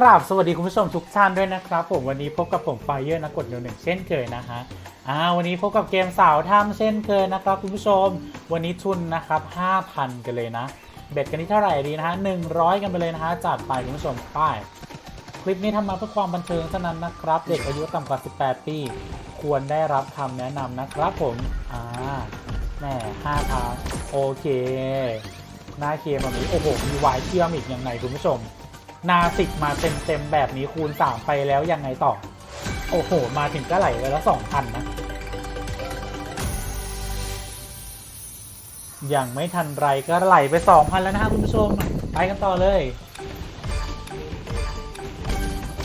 กราบสวัสดีคุณผู้ชมทุกท่านด้วยนะครับ ผมวันนี้พบกับผมไฟเยอร์นะกดหนึ่งหนึ่งเช่นเคยนะฮะอ่าวันนี้พบกับเกมสาวถ้ำเช่นเคยนะครับ คุณผู้ชม วันนี้ทุนนะครับ 5,000 กันเลยนะ เบ็ดกันที่เท่าไหร่ดีนะฮะ100 กันไปเลยนะฮะจัดไปคุณผู้ชมไป้ายคลิปนี้ทำมาเพื่อความบันเทิงเท่านั้นนะครับ เด็กอายุต่ำกว่า 18 ปี ควรได้รับคำแนะนำนะครับผมอ่าแหม่ห้าทางโอเคหน้าเคแบบนี้โอ้โหมีวายเชื่อมอีกยังไงคุณผู้ชม นาสิกมาเต็มๆแบบนี้คูณ 3 ไปแล้วยังไงต่อ โอ้โห มาถึงก็ไหลไปแล้วสองพันนะ ยังไม่ทันไรก็ไหลไปสองพันแล้วนะคุณผู้ชม ไปกันต่อเลย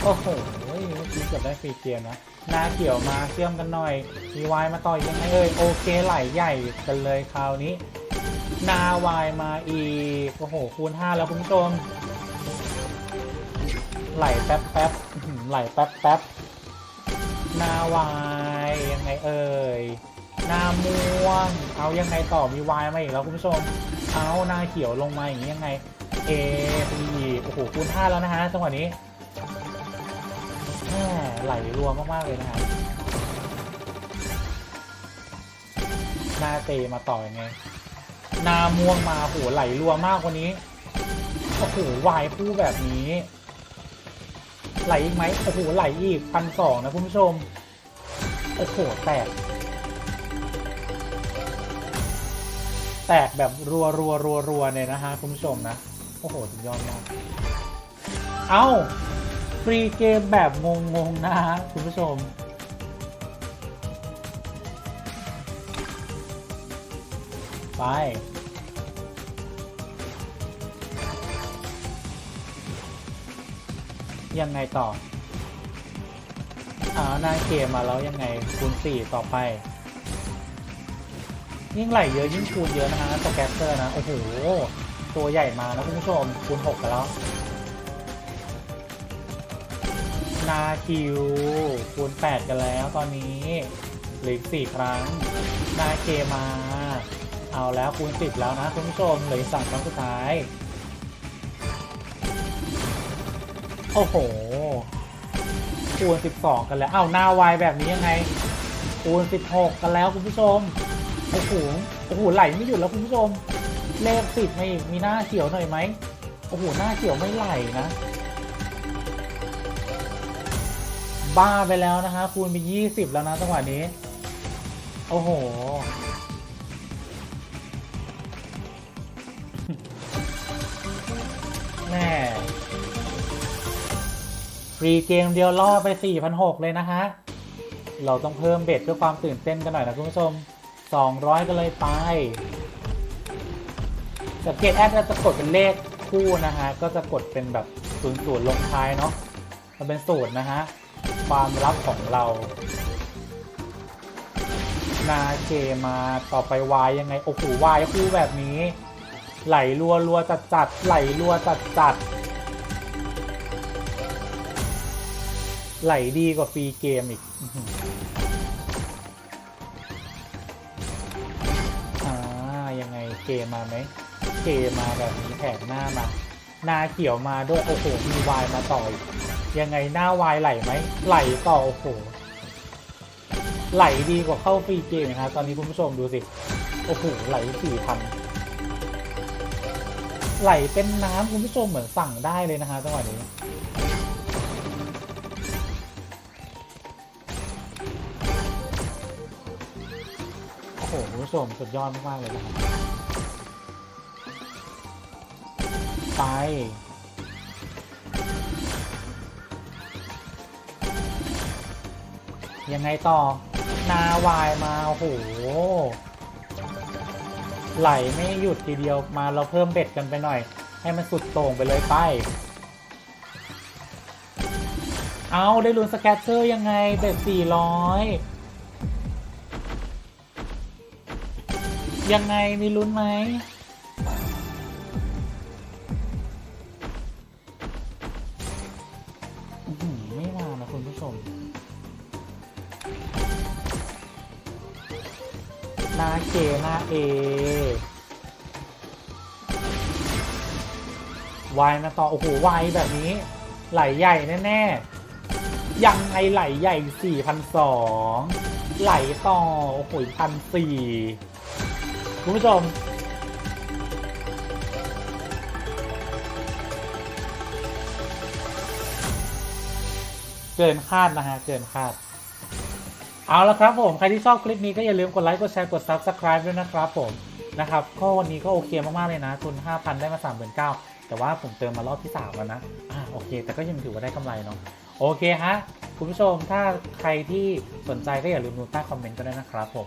โอ้โหเมื่อกี้เกือบได้ฟรีเกมนะนาเขียวมาเชื่อมกันหน่อยมีวายมาต่อยยังไงเอ่ยโอเคไหลใหญ่กันเลยคราวนี้ นาวายมาอีกโอ้โหคูณ 5 แล้วคุณผู้ชม ไหลแป๊บแป๊บไหลแป๊บแป๊บหน้าวายยังไงเอ่ยหน้าม่วง เอายังไงต่อมีวายมาอีกแล้วคุณผู้ชม เอาหน้าเขียวลงมาอย่างนี้ยังไง เอพีโอ้โหคูณ5แล้วนะฮะจังหวะนี้แหมไหลรัวมากๆเลยนะฮะหน้าเตมาต่อยังไงหน้าม่วงมาโอ้โหไหลรัวมากกว่านี้โอ้โหวายคู่แบบนี้ ไหลอีกไหมโอ้โหไหลอีกพันสองนะคุณผู้ชม โอ้โห แตก แตกแบบรัวรัวรัวรัวเนี่ยนะฮะคุณผู้ชมนะ โอ้โหสุดยอดมาก เอ้า ฟรีเกมแบบงงๆนะฮะคุณผู้ชมไป ยังไงต่ออ่าน้าเกมมาแล้วยังไงคูณสี่ต่อไป ยิ่งไหลเยอะยิ่งคูณเยอะนะฮะสแกตเตอร์นะ โอ้โห ตัวใหญ่มานะคุณผู้ชมคูณหกไปแล้วนาคิวคูณแปดกันแล้วตอนนี้เหลือสี่ครั้งนาเคมา เอาแล้วคูณสิบแล้วนะคุณผู้ชมเหลือสามครั้งสุดท้าย โอ้โห คูณ 12 กันแล้วอ้าวหน้าวายแบบนี้ยังไง คูณ 16 กันแล้วคุณผู้ชม โอ้โห โอ้โห ไหลไม่หยุดแล้วคุณผู้ชม เลขสิบมาอีก มีหน้าเขียวหน่อยไหม โอ้โห หน้าเขียวไม่ไหลนะ บ้าไปแล้วนะคะ คูณไป20 แล้วนะจังหวะนี้ โอ้โหแม่ รีเกมเดียวล่อไป 4,600 เลยนะฮะ เราต้องเพิ่มเบ็ดเพื่อความตื่นเต้นกันหน่อยนะคุณผู้ชม 200ก็เลยไปสังเกตแอดจะกดเป็นเลขคู่นะฮะ ก็จะกดเป็นแบบ0ูนย์ลงท้ายเนาะ มันเป็นสูตรนะฮะ ความลับของเรา นาเคมาต่อไปวายยังไง โอ้โหวายคู่แบบนี้ ไหลรัวรัวจัดจัดไหลรัวจัดจัด ไหลดีกว่าฟรีเกมอีกอื้อหืออ่ายังไงเกมมาไหมเกมมาแบบนี้แผงหน้ามาหน้าเขียวมาด้วยโอ้โหมีวายมาต่ออีกยังไงหน้าวายไหลไหมไหลต่อโอ้โหไหลดีกว่าเข้าฟรีเกมนะครับตอนนี้คุณผู้ชมดูสิโอ้โหไหลสี่พันไหลเป็นน้ำคุณผู้ชมเหมือนสั่งได้เลยนะฮะจังหวะนี้ หคุณผู้ชมสุดยอดมากๆเลยนะครับไปยังไงต่อ นาวายมาโอ้โหไหลไม่หยุดทีเดียวมาเราเพิ่มเบ็ดกันไปหน่อย ให้มันสุดโต่งไปเลยไป เอาได้ลุ้นสแกตเตอร์ยังไงเบ็ดสี่ร้อย ยังไงมีลุ้นไหมไม่มานะคุณผู้ชมหน้าเคหน้าเอวายมาต่อ โอ้โหวายแบบนี้ ไหลใหญ่แน่ๆ ยังไงไหลใหญ่4,200ไหลต่อ โอ้โหพันสี่ คุณผู้ชมเกินคาดนะฮะ เกินคาด เอาละครับผม ใครที่ชอบคลิปนี้ก็อย่าลืมกดไลค์ กดแชร์ กด Subscribe ด้วยนะครับผมนะครับ ก็วันนี้ก็โอเคมาก ๆ เลยนะ ทุน 5,000 ได้มา 39,000แต่ว่าผมเติมมารอบที่ 3 แล้วนะ อ่าโอเค แต่ก็ยังถือว่าได้กำไรเนาะ โอเคฮะ คุณผู้ชมถ้าใครที่สนใจก็อย่าลืมดูใต้คอมเมนต์ก็ได้นะครับผม